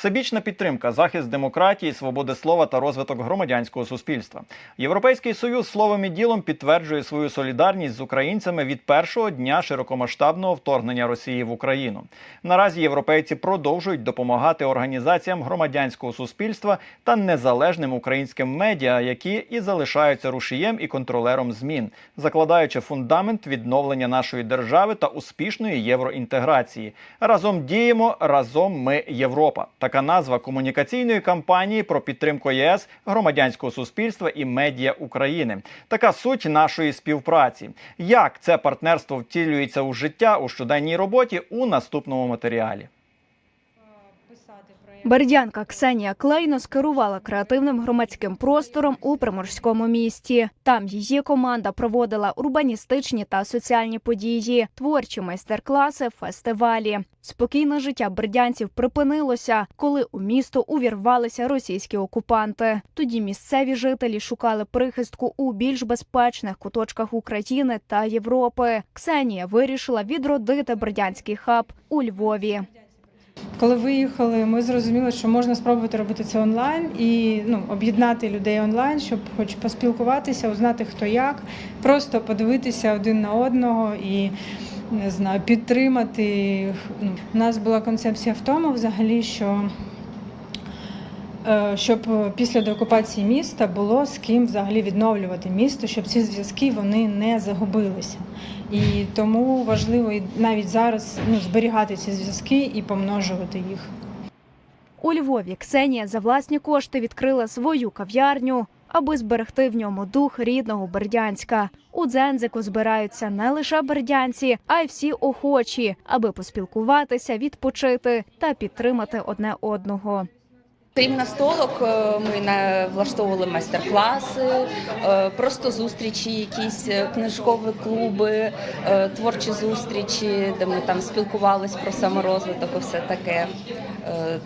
Всебічна підтримка, захист демократії, свободи слова та розвиток громадянського суспільства. Європейський союз словом і ділом підтверджує свою солідарність з українцями від першого дня широкомасштабного вторгнення Росії в Україну. Наразі європейці продовжують допомагати організаціям громадянського суспільства та незалежним українським медіа, які і залишаються рушієм і контролером змін, закладаючи фундамент відновлення нашої держави та успішної євроінтеграції. Разом діємо, разом ми Європа. Така назва комунікаційної кампанії про підтримку ЄС, громадянського суспільства і медіа України. Така суть нашої співпраці. Як це партнерство втілюється у життя у щоденній роботі у наступному матеріалі. Бердянка Ксенія Клейно скерувала креативним громадським простором у приморському місті. Там її команда проводила урбаністичні та соціальні події, творчі майстер-класи, фестивалі. Спокійне життя бердянців припинилося, коли у місто увірвалися російські окупанти. Тоді місцеві жителі шукали прихистку у більш безпечних куточках України та Європи. Ксенія вирішила відродити бердянський хаб у Львові. Коли виїхали, ми зрозуміли, що можна спробувати робити це онлайн і ну, об'єднати людей онлайн, щоб хоч поспілкуватися, узнати хто як, просто подивитися один на одного і не знаю, підтримати. Ну, у нас була концепція в тому, взагалі, що щоб після деокупації міста було з ким взагалі відновлювати місто, щоб ці зв'язки вони не загубилися. І тому важливо навіть зараз ну, зберігати ці зв'язки і помножувати їх. У Львові Ксенія за власні кошти відкрила свою кав'ярню, аби зберегти в ньому дух рідного Бердянська. У дзензику збираються не лише бердянці, а й всі охочі, аби поспілкуватися, відпочити та підтримати одне одного. Крім настолок, столок, ми на- влаштовували майстер-класи, е, просто зустрічі, якісь е, книжкові клуби, е, творчі зустрічі, де ми там спілкувались про саморозвиток і все таке. Е,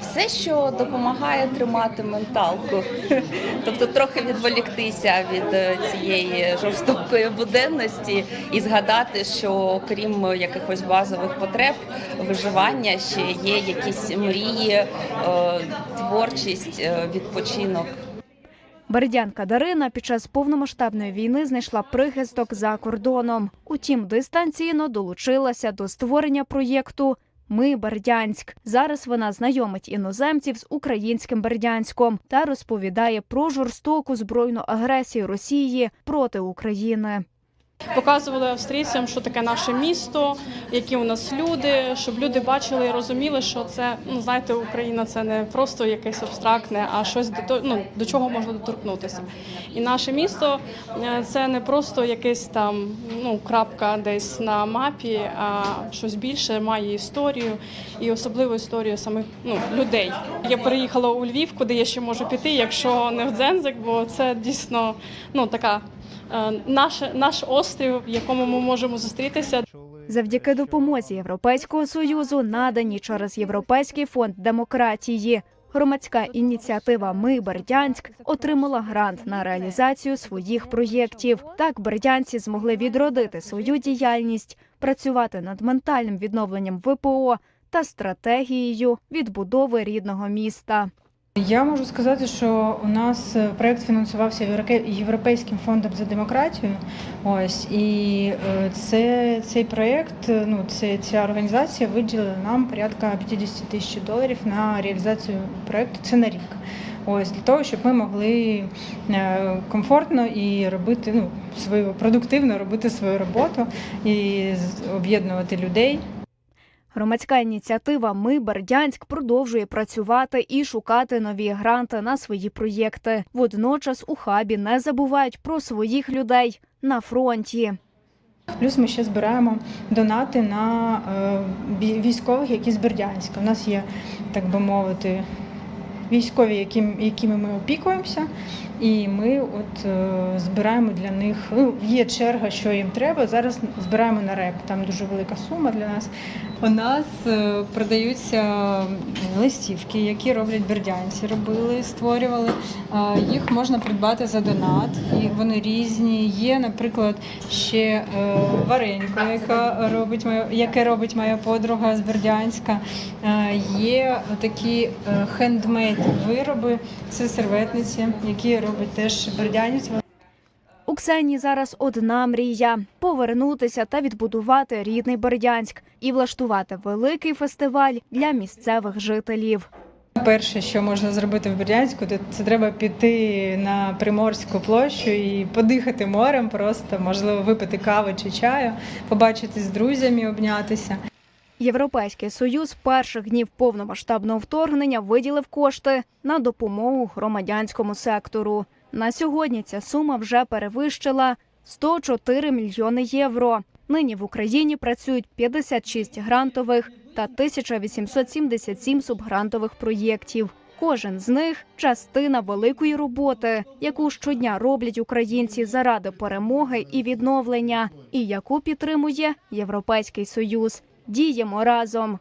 Все, що допомагає тримати менталку, тобто трохи відволіктися від е, цієї жорстокої буденності і згадати, що крім якихось базових потреб виживання ще є якісь мрії, е, творчість, відпочинок. Бердянка Дарина під час повномасштабної війни знайшла прихисток за кордоном. Утім, дистанційно долучилася до створення проєкту. Ми Бердянськ. Зараз вона знайомить іноземців з українським Бердянськом та розповідає про жорстоку збройну агресію Росії проти України. Показували австрійцям, що таке наше місто, які у нас люди, щоб люди бачили і розуміли, що це ну знаєте, Україна це не просто якесь абстрактне, а щось до ну, до чого можна доторкнутися. І наше місто е, це не просто якесь там ну крапка десь на мапі, а щось більше має історію і особливу історію самих ну людей. Я переїхала у Львів, куди я ще можу піти, якщо не в Дзензик, бо це дійсно ну така. Е, Наш, наш острів, в якому ми можемо зустрітися. Завдяки допомозі Європейського союзу, надані через Європейський фонд демократії. Громадська ініціатива Ми Бердянськ отримала грант на реалізацію своїх проєктів. Так бердянці змогли відродити свою діяльність, працювати над ментальним відновленням ВПО та стратегією відбудови рідного міста. Я можу сказати, що у нас е, проект фінансувався Європейським фондом за демократію. Ось і е, це цей проект, е, ну це ця організація виділила нам порядка 50 тисяч доларів на реалізацію проекту. Це на рік. Ось для того, щоб ми могли комфортно і робити ну свою продуктивно робити свою роботу і об'єднувати людей. Громадська ініціатива Ми Бердянськ продовжує працювати і шукати нові гранти на свої проєкти. Водночас у хабі не забувають про своїх людей на фронті. Плюс ми ще збираємо донати на е, військових, які з Бердянська. У нас є, так би мовити, військові, яким, якими ми опікуємося, і ми от е, збираємо для них. Ну, є черга, що їм треба. Зараз збираємо на реп. Там дуже велика сума для нас. У нас е, продаються листівки, які роблять бердянці. Робили, створювали. Е, Їх можна придбати за донат, і вони різні. Є, наприклад, ще е, варенько, яка робить моя, яке робить моя подруга з Бердянська. Е, Є такі е, хендмейд вироби, це серветниці, які робить теж бердянець. У Ксенії зараз одна мрія повернутися та відбудувати рідний Бердянськ і влаштувати великий фестиваль для місцевих жителів. Перше, що можна зробити в Бердянську, це треба піти на Приморську площу і подихати морем, просто можливо випити кави чи чаю, побачити з друзями, обнятися. Європейський союз перших днів повномасштабного вторгнення виділив кошти на допомогу громадянському сектору. На сьогодні ця сума вже перевищила 104 мільйони євро. Нині в Україні працюють 56 грантових та 1877 субгрантових проєктів. Кожен з них частина великої роботи, яку щодня роблять українці заради перемоги і відновлення, і яку підтримує Європейський Союз. Діємо разом.